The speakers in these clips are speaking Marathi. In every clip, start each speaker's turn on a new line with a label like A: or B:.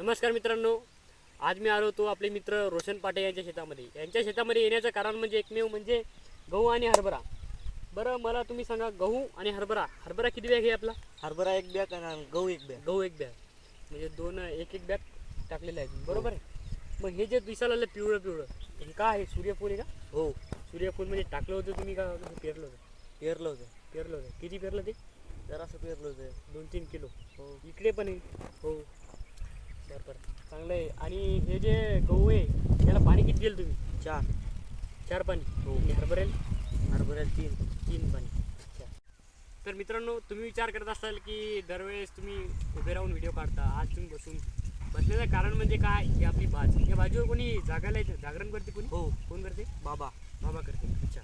A: नमस्कार मित्रांनो. आज मी आलो होतो आपले मित्र रोशन पाटे यांच्या शेतामध्ये. यांच्या शेतामध्ये येण्याचं कारण म्हणजे एकमेव म्हणजे गहू आणि हरभरा. बरं मला तुम्ही सांगा गहू आणि हरभरा. हरभरा किती बॅग आहे आपला?
B: हरभरा एक बॅग आणि गहू एक बॅग.
A: गहू एक बॅग. म्हणजे दोन एक एक बॅग टाकलेले आहेत. बरोबर आहे? मग हे जे दिसायला लागलं पिवळं पिवळं हे काय आहे? सूर्यफूल आहे का?
B: हो.
A: सूर्यफूल म्हणजे टाकलं होतं तुम्ही का? पेरलं होतं?
B: पेरलं होतं.
A: पेरलं होतं. किती पेरलं ते?
B: जरासं पेरलं होतं.
A: दोन तीन किलो.
B: हो.
A: इकडे पण आहे. हो. बरं बरं चांगलं आहे. आणि हे जे गहू आहे त्याला पाणी किती दिलं तुम्ही?
B: चार.
A: चार पाणी?
B: हो.
A: आणि हरभऱ्याला?
B: हरभऱ्याला तीन.
A: तीन पाणी. अच्छा. तर मित्रांनो तुम्ही विचार करत असाल की दरवेळेस तुम्ही उभे राहून व्हिडिओ काढता आज तुम्ही बसून. बसण्याचं कारण म्हणजे काय? ही आपली बाज. या बाजूवर कोणी जागायला येतं? जागरण करते कोणी?
B: हो.
A: कोण करते?
B: बाबा.
A: मामा करते. अच्छा.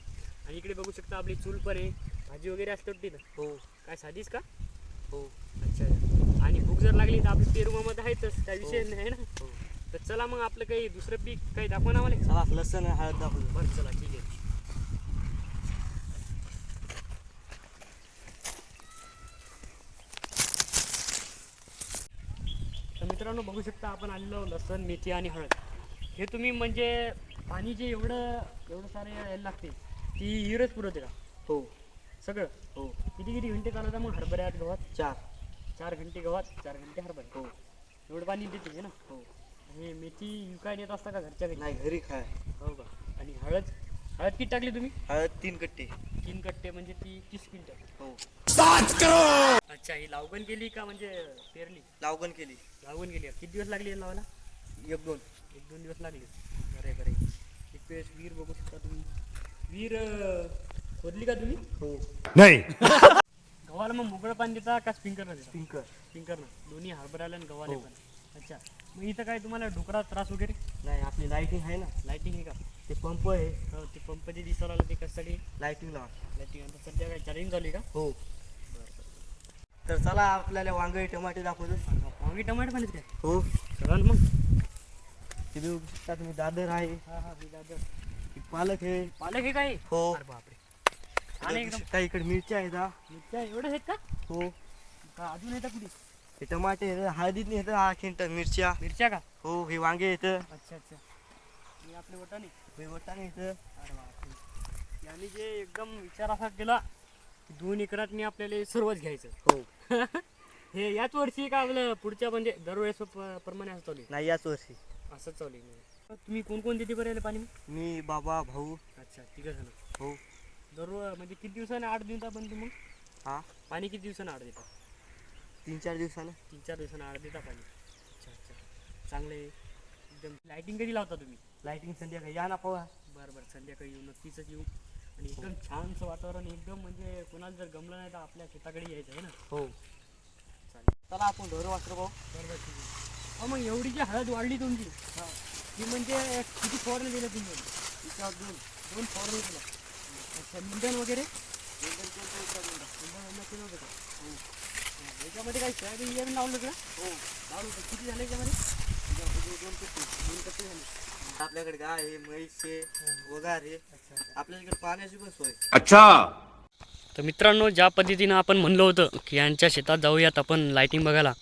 A: आणि इकडे बघू शकता आपली चूल पण आहे भाजी वगैरे असते वाटते ना?
B: हो.
A: काय साधीच का?
B: हो.
A: अच्छा. आणि भूक जर लागली तर आपली पेरू मामा आहेतच काय विषय
B: हो.
A: नाही ना.
B: हो.
A: तर चला मग आपलं काही दुसरं पीक काही दाखवा ना मला
B: चला लसण हळद दाखवतो.
A: बरं चला ठीक आहे. तर मित्रांनो बघू शकता आपण आलेलो लसण मेथी आणि हळद. हे तुम्ही म्हणजे पाणी जे एवढं एवढं सारे यायला लागते ती हिरच पुरवते का?
B: हो.
A: सगळं?
B: हो.
A: किती किती घंटे चालवता मग हरभऱ्यात गव्हात?
B: चार.
A: चार घंटे गव्हात चार घंटे हरभरे.
B: हो.
A: एवढं पाणी देते हे ना?
B: हो.
A: आणि मेथी विकायला येत असता का घरच्या घरी?
B: नाही घरी खाय.
A: हो का? आणि हळद? हळद किती टाकली तुम्ही?
B: हळद तीन कट्टे.
A: तीन कट्टे म्हणजे ती तीस क्विंटल.
B: हो.
A: अच्छा ही लावगण केली का म्हणजे पेरली?
B: लावगण केली.
A: लावगण केली. का? किती दिवस लागले याला लावायला?
B: एक दोन.
A: एक दोन दिवस लागले. बरे बरे. एक वेळेस विहीर बघू शकता तुम्ही. विहीर अं, खोदली का तुम्ही?
B: हो
C: नाही.
A: मग मोकळं पाणी देता का स्प्रिंकरनं देता?
B: पिंकर
A: स्प्रिंकरनं दोन्ही हरभऱ्याला आणि गव्हाला
B: हो.
A: पण. अच्छा. मग इथं काय तुम्हाला डोकरा त्रास वगैरे?
B: नाही आपली लाईटिंग आहे ना.
A: लाईटिंग आहे का?
B: ते पंप आहे.
A: हो ते पंप जे दिसायला लागलं ते कशासाठी
B: लाईटिंग लावा
A: लाईटिंग आता सध्या काय चार्जिंग चालू आहे का?
B: हो. तर चला आपल्याला वांगे टमाटे दाखवतो.
A: वांगी टमाटे पण आहेत काय?
B: हो.
A: चला ना मग.
B: ते बघू शकता तुम्ही दादर आहे.
A: हा दादा.
B: हे पालक आहे.
A: पालक हे काय?
B: हो.
A: अरे बापरे. आणि एकदम
B: शकता इकडे मिरच्या आहेत हा.
A: मिरच्या एवढं आहेत का?
B: हो.
A: का अजून येतं कुठे?
B: हे टमाटे आहेत हळदीत नाही हा खिंट मिरच्या.
A: मिरच्या का?
B: हो हे वांगे येतं
A: अच्छा अच्छा. हे आपले वटाणे.
B: हे वटाणे येतं
A: अरे बापरे. याने जे एकदम विचार असा केला की दोन एकरात मी आपल्याला सर्वच घ्यायचं.
B: हो.
A: हे याच वर्षी का आपलं पुढच्या म्हणजे दरवेळेस प- प्रमाणे असं चालू आहे?
B: नाही याच वर्षी.
A: असंच चालू आहे. तुम्ही कोण कोण देते बरं याला पाणी
B: मी बाबा भाऊ.
A: अच्छा ठीक आहे ना
B: हो.
A: दररोज म्हणजे किती दिवसाने आठ दिवसा पण मग?
B: हा?
A: पाणी किती दिवसानं आठ देता
B: तीन चार दिवसानं?
A: तीन चार दिवसानं आठ देता पाणी. अच्छा अच्छा. चांगलं एकदम लाईटिंग कधी लावता तुम्ही?
B: लाईटिंग संध्याकाळी. या ना पवा
A: बरं बरं. संध्याकाळी येऊ नक्कीच येऊ. आणि एकदम छानसं वातावरण एकदम म्हणजे कोणाला जर गमलं नाही तर आपल्या शेताकडे यायचं आहे ना?
B: हो.
A: चालेल.
B: चला आपण ढोरं वासरू भाऊ
A: बरं बरं. ठीक आहे. अहो मग एवढी जी हळद वाढली तुमची ती म्हणजे किती फवारणी दिलं तुम्ही?
B: दोन.
A: दोन फवारणी दिलं अच्छा निंदन वगैरे? निंदन वगैरे केलं होतं का? हो. याच्यामध्ये काही सोयाबीन बियाबीन लावलं का
B: हो.
A: लावलं होतं. किती झालं याच्यामध्ये?
B: दोन कट्टे
A: दोन कट्टे झाले
B: आपल्याकडे गाय आहे म्हैस आहे वगार आहे. पाण्याची पण सोय.
C: अच्छा!
A: तर मित्रांनो ज्या पद्धतीनं आपण म्हणलं होतं की यांच्या शेतात जाऊयात आपण लाईटिंग बघायला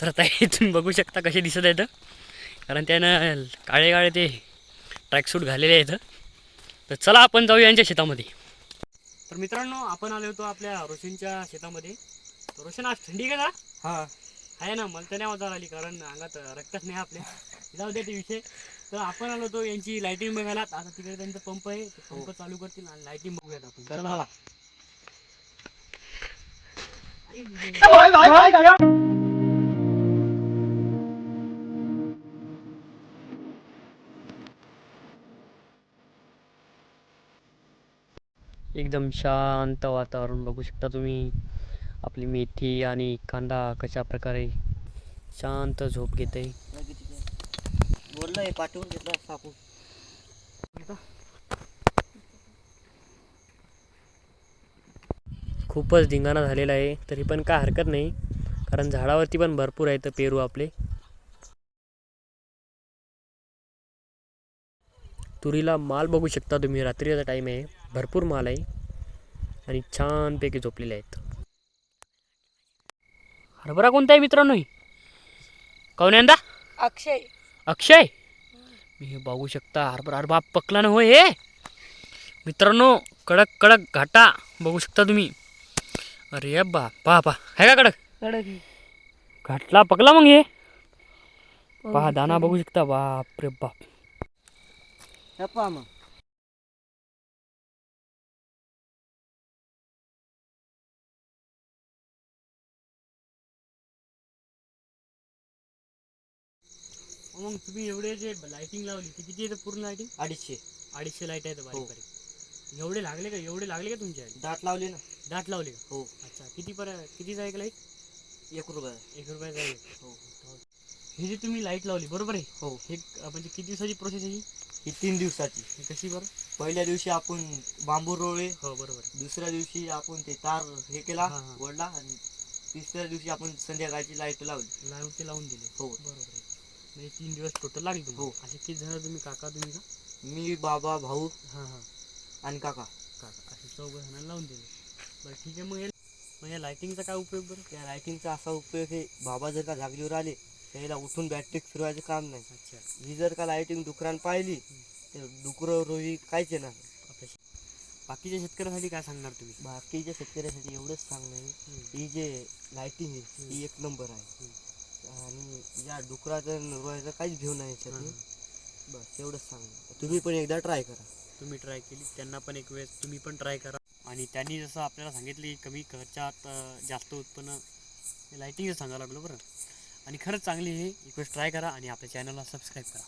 A: तर आता हे तुम्ही बघू शकता कसे दिसत आहेत. कारण त्यानं काळे काळे ते ट्रॅकसूट घालेले आहेत. तर चला आपण जाऊ यांच्या शेतामध्ये. तर मित्रांनो आपण आलो होतो आपल्या रोशनच्या शेतामध्ये. तर रोशन आज थंडी का
B: हा.
A: आहे ना मला तर नाही आली कारण अंगात रक्तच नाही आपल्या. जाऊ द्या ते विषय. तर आपण आलो होतो यांची लाईटिंग बघायला. आता तिकडे त्यांचा पंप आहे. ते पंप चालू करतील आणि लाईटिंग बघूयात आपण.
B: चला.
A: एकदम शांत वातावरण बघू शकता तुम्ही. आपली मेथी आणि कांदा कशा प्रकारे शांत झोप घेते.
B: बोललं हे पाठवून घेतलं कापून
A: खूपच धिंगाणा झालेला आहे तरी पण काय हरकत नाही. कारण झाडावरती पण भरपूर आहेत पेरू आपले. तुरीला माल बघू शकता तुम्ही रात्रीचा टाईम आहे. भरपूर माल आहे. आणि छानपैकी झोपलेले आहेत. हरभरा कोणता आहे मित्रांनो काऊन यंदा?
C: अक्षय.
A: अक्षय? मी हे बघू शकता हरभरा बाप पकला ना होय हे. मित्रांनो कडक कडक घाटा बघू शकता तुम्ही. अरे बा पहा पहा आहे का कडक?
C: कडक
A: घाटला पकला मग हे. पहा दाना बघू शकता बाप रे बाप.
B: मग.
A: मग तुम्ही एवढे जे लाइटिंग लावली ती किती येतं पूर्ण लाइटिंग
B: अडीचशे.
A: अडीचशे लाइट आहेत बारीक
B: हो.
A: बारीक एवढे लागले का? एवढे लागले का तुमच्या
B: दाट लावले ना.
A: दाट लावले का?
B: हो.
A: अच्छा. किती पर कितीचा आहे लाइट
B: एक रुपया.
A: एक रुपयाचा आहे
B: हो.
A: हे जे तुम्ही लाइट लावली बरोबर आहे?
B: हो.
A: हे म्हणजे किती दिवसाची प्रोसेस आहे ही?
B: ही तीन दिवसाची.
A: ही कशी बरं?
B: पहिल्या दिवशी आपण बांबू रोवले.
A: हो बरोबर. आहे.
B: दुसऱ्या दिवशी आपण ते तार हे केला
A: हा, हा.
B: ओढला आणि तिसऱ्या दिवशी आपण संध्याकाळची लाइट लावली.
A: लावून ते लावून दिले.
B: हो.
A: बरोबर आहे. म्हणजे तीन दिवस टोटल लागले तुम्हाला.
B: हो.
A: असे किती जण तुम्ही? काका तुम्ही का?
B: मी बाबा भाऊ
A: हां हां.
B: आणि काका.
A: काका असे चौघ जणांना लावून दिले. बरं ठीक आहे मग हे मग या लाईटिंगचा काय उपयोग बरं?
B: या लाईटिंगचा असा उपयोग आहे बाबा जर का जागलीवर आले त्याला उठून बॅटरी फिरवायचं काम नाही.
A: अच्छा.
B: ही जर का लाईटिंग डुकरानं पाहिली तर डुकरं रोही काहीच येणार नाही.
A: आपल्या बाकीच्या शेतकऱ्यासाठी काय सांगणार तुम्ही?
B: बाकीच्या शेतकऱ्यासाठी एवढंच सांगणं आहे ही जे लाईटिंग आहे ही एक नंबर आहे. आणि या डुकराचं रोहायचं काहीच घेऊ नाही याच्यात बस एवढंच सांगणं तुम्ही पण एकदा ट्राय करा.
A: तुम्ही ट्राय केली त्यांना पण एक वेळेस तुम्ही पण ट्राय करा. आणि त्यांनी जसं आपल्याला सांगितलं की कमी खर्चात जास्त उत्पन्न लाईटिंगच सांगायला लागलो बरं. आणि खरंच चांगली हे एक वेळेस ट्राय करा आणि आपल्या चॅनलला सबस्क्राईब करा.